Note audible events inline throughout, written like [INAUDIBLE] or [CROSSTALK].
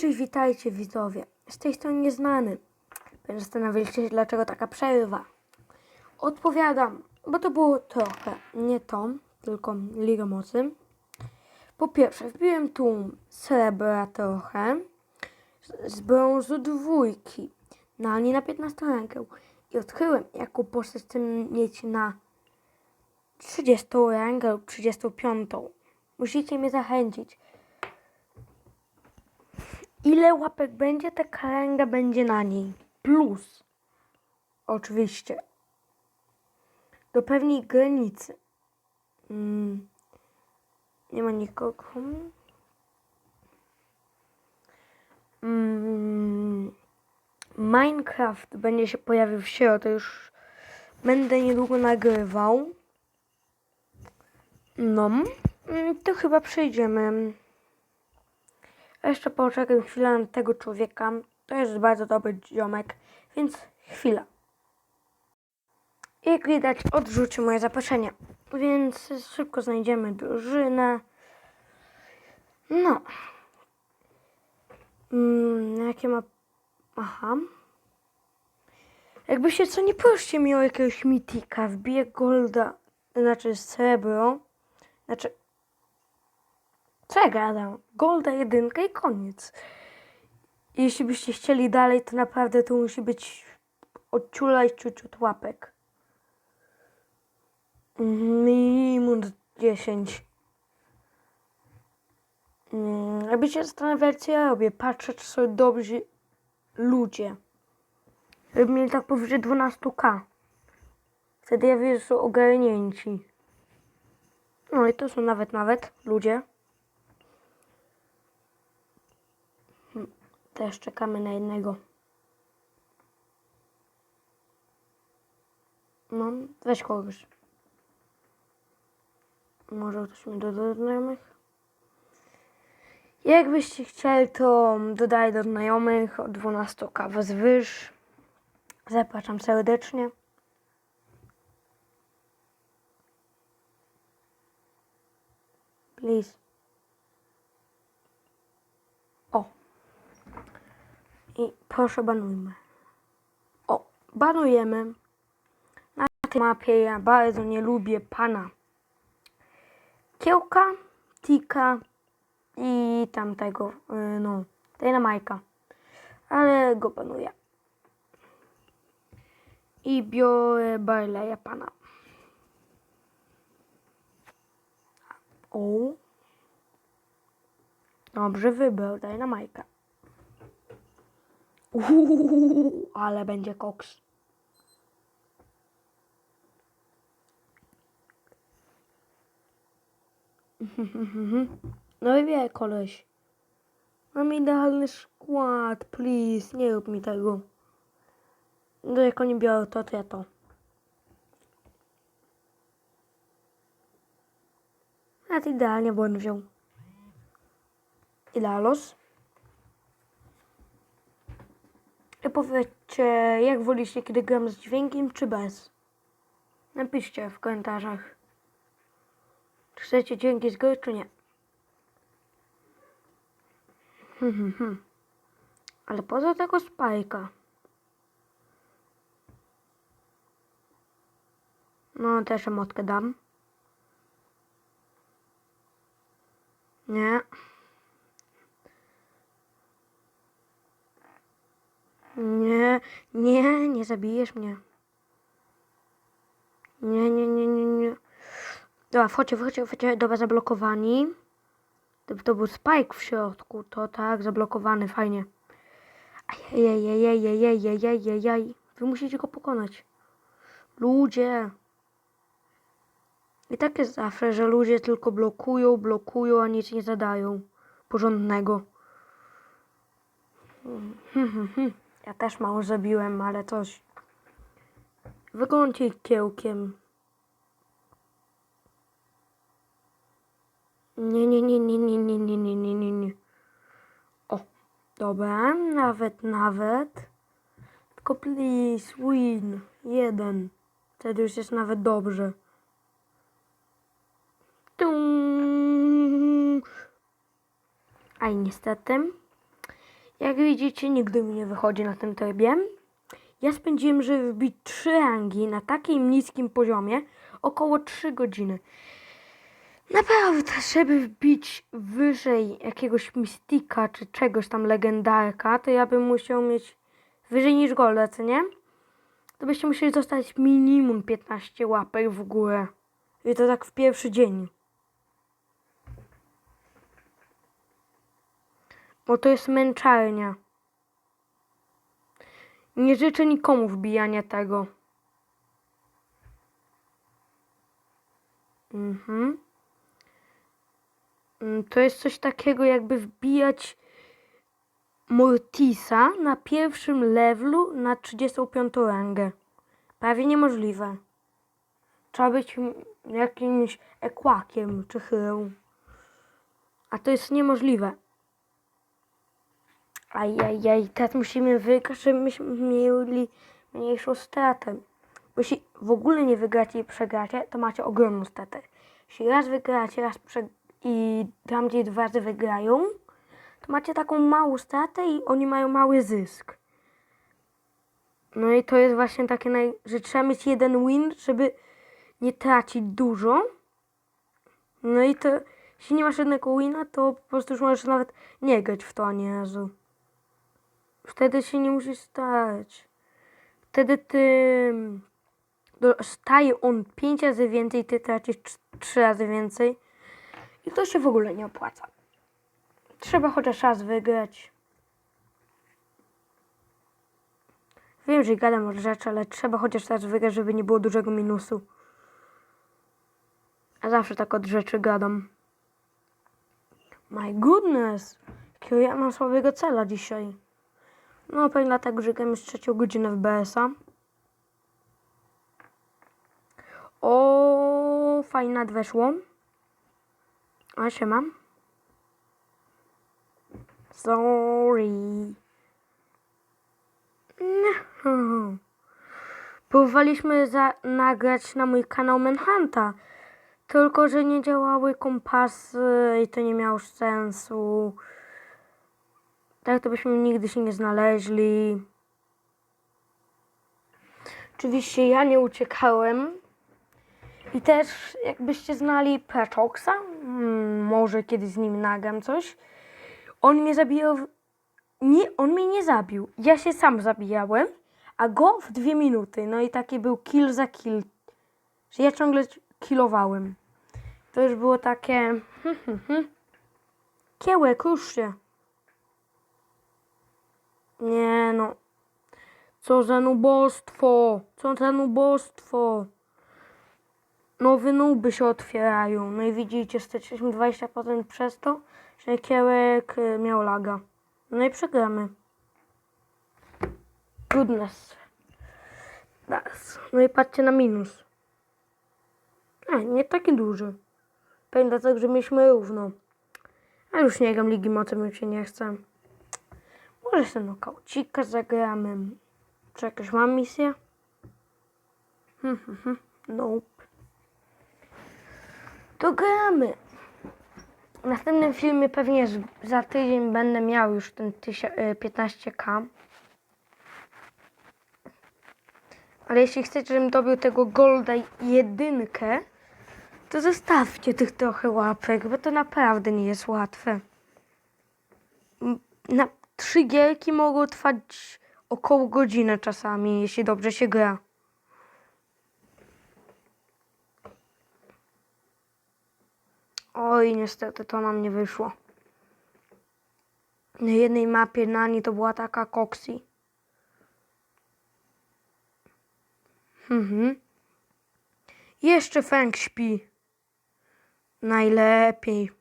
cześć, witajcie widzowie. Z tej strony nieznany. Zastanawialiście się, dlaczego taka przerwa. Odpowiadam, bo to było trochę nie to, tylko Liga Mocy. Po pierwsze, wbiłem tu srebra trochę z- brązu dwójki, no ale nie na 15 rękę. I odkryłem, jaką postać chcę mieć na 30 rękę lub 35. Musicie mnie zachęcić. Ile łapek będzie, ta karanga będzie na niej. Plus. Oczywiście. Do pewnej granicy. Mm. Nie ma nikogo. Mm. Minecraft będzie się pojawił w środę. Już będę niedługo nagrywał. No. Mm, To chyba przejdziemy. Jeszcze poczekam chwilę na tego człowieka. To jest bardzo dobry ziomek, więc chwila. Jak widać, odrzucił moje zaproszenie, więc szybko znajdziemy drużynę. No. Mm, jakie ma... Aha. Jakbyście co, nie proście mi o jakiegoś mitika, wbiję golda, znaczy srebro, znaczy co ja gadam? Golda jedynka i koniec. Jeśli byście chcieli dalej, to naprawdę to musi być odciula i ciuciut łapek. Minimum 10. Mm, Jakby się zastanawiali, co ja robię, patrzę, czy są dobrzy ludzie. Żeby mieli tak powyżej 12k. Wtedy ja wiem, że są ogarnięci. No i to są nawet, nawet ludzie. Też czekamy na jednego. No, weź kogoś. Może ktoś mi doda do znajomych? Jakbyście chcieli, to dodaj do znajomych od 12 kawy zwyż. Zapraszam serdecznie. Please. O, i proszę banujmy. O, banujemy. Na tej mapie ja bardzo nie lubię pana Kiełka, Tika i tamtego, y, no, Dynamajka. Ale go banuję. I biorę Barleya pana. O. Dobrze wybrał Dynamajka. Uuu, ale będzie koks. No i wie koleś. Mam idealny skład, please, nie rób mi tego. No jak oni biorą to, to ja to. A to idealnie, on wziął. Idealos. I powiedzcie, jak wolicie, kiedy gram z dźwiękiem, czy bez? Napiszcie w komentarzach. Czy chcecie dźwięki z gry, czy nie? Hmm, hmm, hmm. Ale poza tego spajka. No, też emotkę dam. Nie. Nie, nie, zabijesz mnie. Nie, nie, nie, nie, nie. Dobra, wchodźcie, wchodźcie, wchodźcie. Dobra, zablokowani. To, to był spike w środku, to tak, zablokowany, fajnie. Ajajajajajajajajajajaj. Wy musicie go pokonać. Ludzie. I tak jest zawsze, że ludzie tylko blokują, blokują, a nic nie zadają porządnego. Hmm, hmm, hmm. Ja też mało zabiłem, ale coś. Wyglądcie kiełkiem. Nie, nie, nie, nie, nie, nie, nie, nie, nie, nie, nie. O, dobra, nawet, nawet. Tylko please, win. Jeden. Wtedy już jest nawet dobrze. Tum. Aj, niestety. Jak widzicie, nigdy mi nie wychodzi na tym trybie. Ja spędziłem, żeby wbić trzy rangi na takim niskim poziomie około 3 godziny. Naprawdę, żeby wbić wyżej jakiegoś mistika czy czegoś tam legendarka, to ja bym musiał mieć wyżej niż golda, co nie? To byście musieli dostać minimum 15 łapek w górę. I to tak w pierwszy dzień. Bo to jest męczarnia. Nie życzę nikomu wbijania tego. Mhm. Mm, To jest coś takiego, jakby wbijać Mortisa na pierwszym levelu na 35 rangę. Prawie niemożliwe. Trzeba być jakimś ekłakiem czy chyrą. A to jest niemożliwe. Ajajaj, teraz musimy wygrać, żebyśmy mieli mniejszą stratę. Bo jeśli w ogóle nie wygracie i przegracie, to macie ogromną stratę. Jeśli raz wygracie, raz i tam gdzie dwa razy wygrają, to macie taką małą stratę i oni mają mały zysk. No i to jest właśnie takie, naj... że trzeba mieć jeden win, żeby nie tracić dużo. No i to, jeśli nie masz jednego wina, to po prostu już możesz nawet nie grać w to ani razu. Wtedy się nie musisz starać. Wtedy ty dostaje on 5 razy więcej, ty tracisz 3 razy więcej. I to się w ogóle nie opłaca. Trzeba chociaż raz wygrać. Wiem, że gadam o rzeczy, ale trzeba chociaż raz wygrać, żeby nie było dużego minusu. A zawsze tak od rzeczy gadam. My goodness! Jakiego ja mam słabego cela dzisiaj. No pewnie dlatego, że gram już trzecią godzinę w BS-a. O, fajnie weszło. A się mam. Sorry. No. [LAUGHS] Próbowaliśmy za, nagrać na mój kanał Manhunta. Tylko, że nie działały kompasy i to nie miało sensu. Tak to byśmy nigdy się nie znaleźli. Oczywiście ja nie uciekałem. I też jakbyście znali Pretoxa, mm, może kiedyś z nim nagram coś. On mnie zabijał. Nie, on mnie nie zabił. Ja się sam zabijałem, a go w dwie minuty. No i taki był kill za kill. Że ja ciągle killowałem. To już było takie. [LAUGHS] Kiełek, rusz się. Nie no. Co za nubostwo. Co za nubostwo. Nowe nuby się otwierają. No i widzicie, straciliśmy 20% przez to, że kiełek y, miał laga. No i przegramy. Goodness. Das. No i patrzcie na minus. A, nie taki duży. Pewnie dlatego, że mieliśmy równo. A już nie gram Ligi Mocy, mi się nie chce. Może sobie nokaucika zagramy. Czy jakąś mam misję? Hmm, hmm, hmm. Nope. To gramy. W następnym filmie pewnie za tydzień będę miał już ten tysia- y, 15k. Ale jeśli chcecie, żebym dobił tego golda jedynkę, to zostawcie tych trochę łapek, bo to naprawdę nie jest łatwe. Na trzy gierki mogą trwać około godziny czasami, jeśli dobrze się gra. Oj, niestety to nam nie wyszło. Na jednej mapie Nani to była taka koksi. Mhm. Jeszcze Frank śpi. Najlepiej.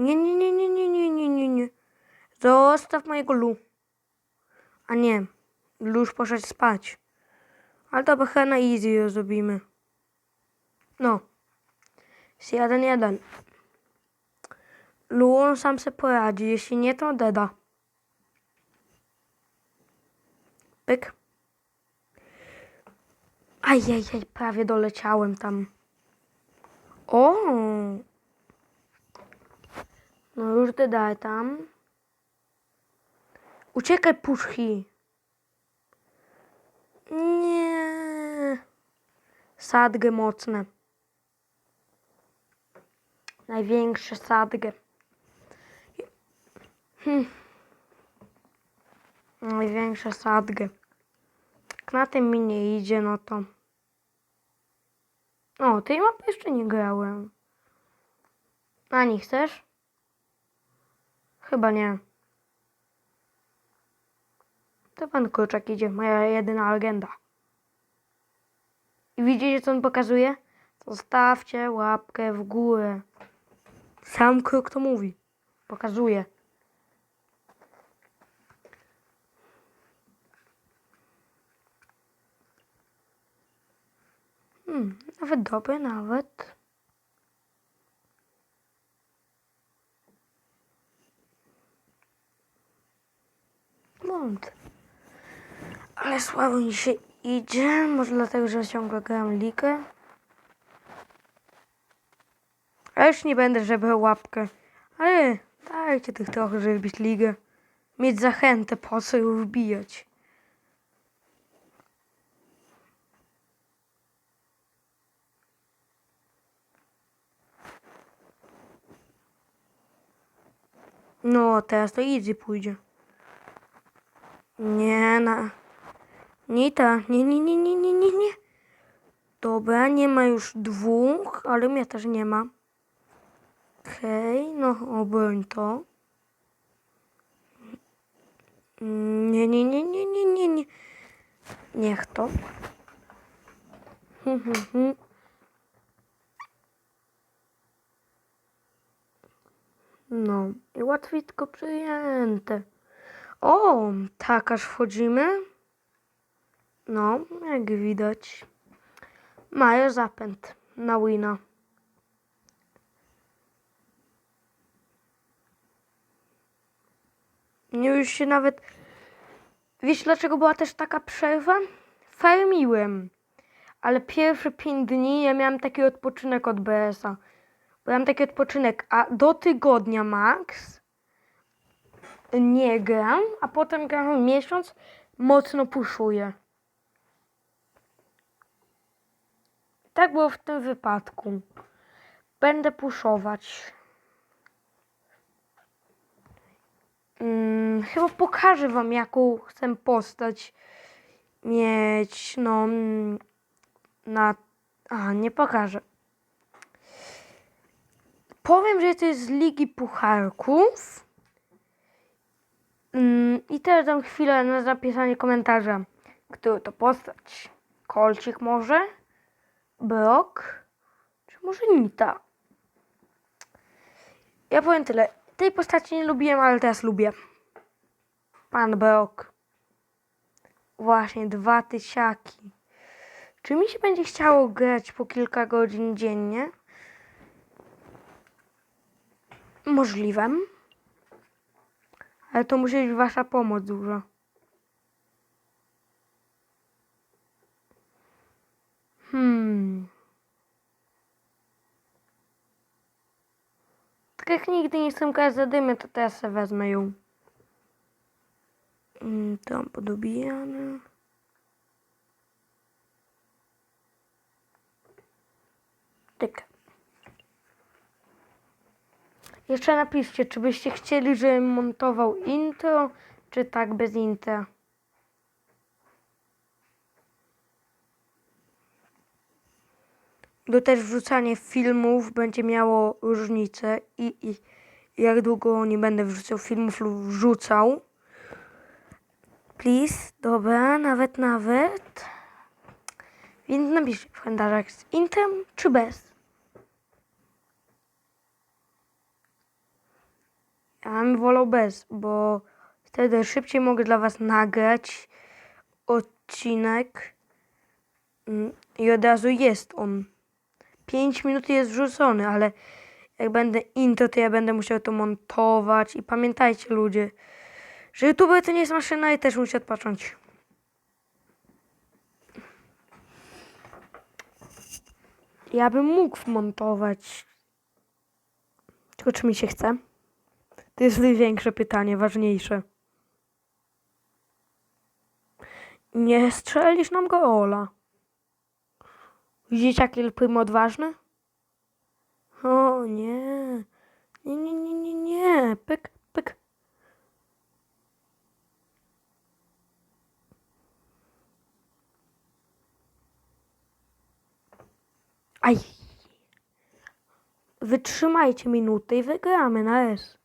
Nie, nie, nie, nie, nie, nie, nie, nie, nie. Zostaw mojego Lu. A nie, Lu już poszedł spać. Ale to chyba na easy ją zrobimy. No. Jest jeden, jeden. Lu on sam se poradzi. Jeśli nie, to deda. Pyk. Ajajaj, prawie doleciałem tam. O! No już dodaj tam. Uciekaj, puszki. Nie. Sadgę mocne. Największe sadgę. Hm. Największe sadgę. Jak na tym mi nie idzie, no to... O, tej mapy jeszcze nie grałem. A nie chcesz? Chyba nie. To pan kurczak idzie, moja jedyna legenda. I widzicie, co on pokazuje? Zostawcie łapkę w górę. Sam krok to mówi. Pokazuje. Hmm, nawet dobry, nawet. Błąd. Ale słabo mi się idzie. Może dlatego, że ciągle gram ligę. A już nie będę żebrał łapkę. Ale dajcie tych trochę, żeby być ligę. Mieć zachętę, po co ją wbijać. No, teraz to easy pójdzie. Nie, na... Nie ta, nie, nie, nie, nie, nie, nie, nie. Dobra, nie ma już dwóch, ale mnie też nie ma. Okej, no obroń to. Nie, nie, nie, nie, nie, nie, nie. Niech to. Hmm, hmm, hmm. No, i łatwiutko przyjęte. O, tak aż wchodzimy. No, jak widać. Mają zapęd na wina. Nie już się nawet... Wiesz dlaczego była też taka przerwa? Farmiłem. Ale pierwsze 5 dni ja miałem taki odpoczynek od BS-a. Miałem taki odpoczynek, a do tygodnia max nie gram, a potem gram miesiąc, mocno puszuję. Tak było w tym wypadku. Będę puszować. Mm, chyba pokażę wam, jaką chcę postać mieć, no, mm, na... A, nie pokażę. Powiem, że to jest z Ligi Pucharków. Mm, I teraz dam chwilę na zapisanie komentarza. Kto to postać? Kolcik może? Brok? Czy może Nita? Ja powiem tyle. Tej postaci nie lubiłem, ale teraz lubię. Pan Brok. Właśnie, dwa tysiaki. Czy mi się będzie chciało grać po kilka godzin dziennie? Możliwym. Ale to musi być wasza pomoc duża. Hmm. Tak jak nigdy nie chcę grać za dymy, to teraz sobie wezmę ją. Mm, Tam podobijane. Tyk. Jeszcze napiszcie, czy byście chcieli, żebym montował intro, czy tak bez intra. Bo też wrzucanie filmów będzie miało różnicę i, i jak długo nie będę wrzucał filmów lub wrzucał. Please, dobra, nawet, nawet. Więc napiszcie w komentarzach z intem czy bez. Ja bym wolał bez, bo wtedy szybciej mogę dla Was nagrać odcinek mm, i od razu jest on. 5 minut jest wrzucony, ale jak będę intro, to ja będę musiał to montować i pamiętajcie ludzie, że YouTube to nie jest maszyna i też musi odpocząć. Ja bym mógł montować, tylko czy mi się chce? To jest największe pytanie, ważniejsze. Nie strzelisz nam gola. Widzicie, jaki Elpym odważny? O nie. Nie, nie, nie, nie, nie. Pyk, pyk. Aj. Wytrzymajcie minutę i wygramy na S.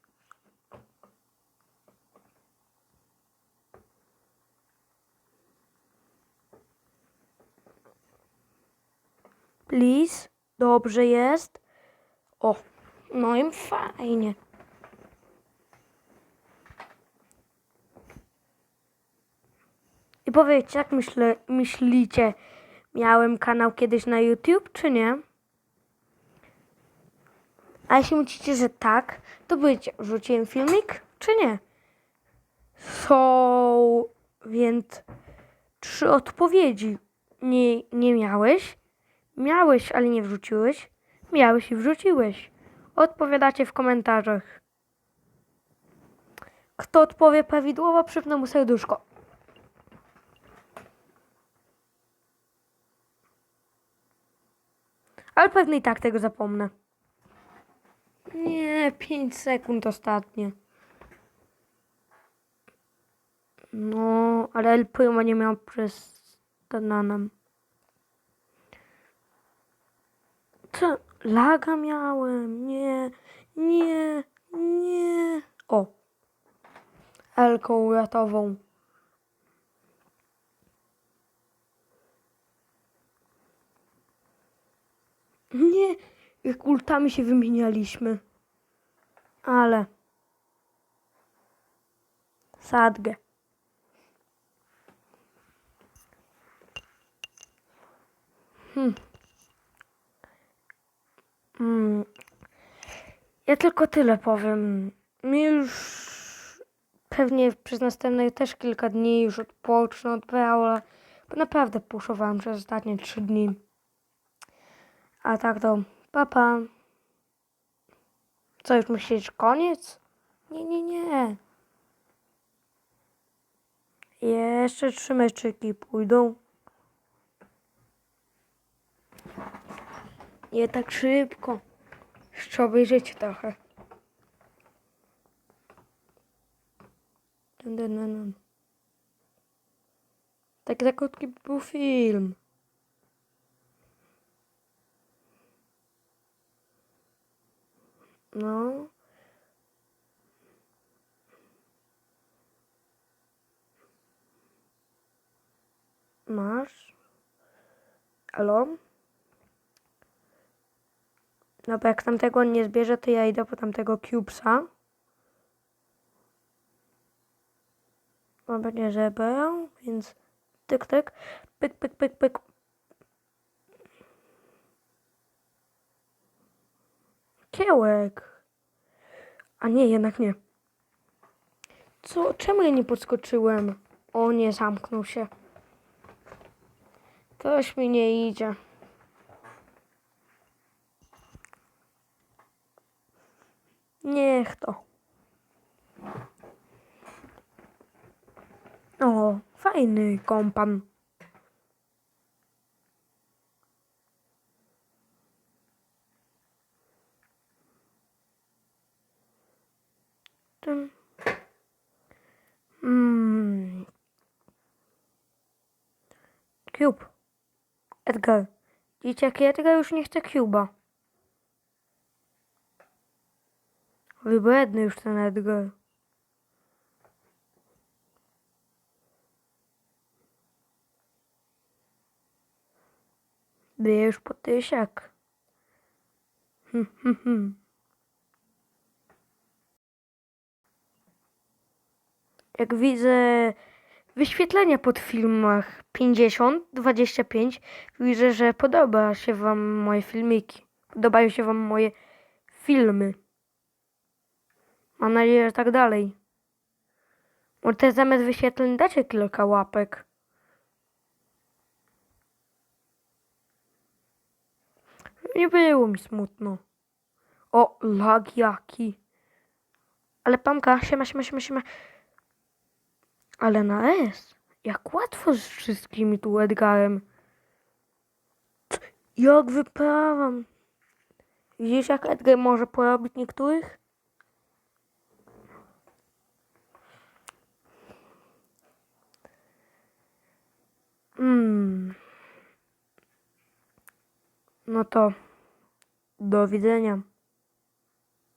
Please. Dobrze jest. O, no i fajnie. I powiedzcie, jak myślę, myślicie, miałem kanał kiedyś na YouTube, czy nie? A jeśli myślicie, że tak, to powiedzcie, wrzuciłem filmik, czy nie? Są więc trzy odpowiedzi. Nie, nie miałeś, miałeś, ale nie wrzuciłeś, miałeś i wrzuciłeś. Odpowiadacie w komentarzach. Kto odpowie prawidłowo, przypnę mu serduszko. Ale pewnie i tak tego zapomnę. Nie, 5 sekund ostatnie. No, ale El Primo nie miał przez Tananem. Co? Laga miałem. Nie, nie, nie. O. Elką uratową. Nie, jak ultami się wymienialiśmy. Ale. Sadgę. Hmm. Mm. Ja tylko tyle powiem. Mi już pewnie przez następne też kilka dni już odpocznę od Brawla, bo naprawdę puszowałam przez ostatnie trzy dni. A tak to, papa. Co, już myślisz, koniec? Nie, nie, nie. Jeszcze trzy meczyki pójdą. Nie tak szybko. Jeszcze obejrzeć trochę. Taki za krótki był film. No. Masz? Halo? No bo jak tamtego on nie zbierze, to ja idę po tamtego cubesa. On będzie zebrał, więc tyk, tyk, pyk, pyk, pyk, pyk. Kiełek. A nie, jednak nie. Co? Czemu ja nie podskoczyłem? O nie, zamknął się. Ktoś mi nie idzie. Niech to. O, fajny kompan. Tym. Mm. Cube. Edgar. Jak Edgar już nie chce Cuba. Edgar. Bije już po tysiak. Hm, hm, hm. Jak widzę wyświetlenia pod filmach 50, 25, widzę, że podoba się Wam moje filmiki. Podobają się Wam moje filmy. Mam nadzieję, że tak dalej. Może też zamiast wyświetleń dacie kilka łapek. Nie było mi smutno. O, lag jaki. Ale Pamka, siema, siema, siema, siema. Ale na S. Jak łatwo z wszystkimi tu Edgarem. Jak wyprawam. Widzisz, jak Edgar może porobić niektórych? Hmm. No to do widzenia.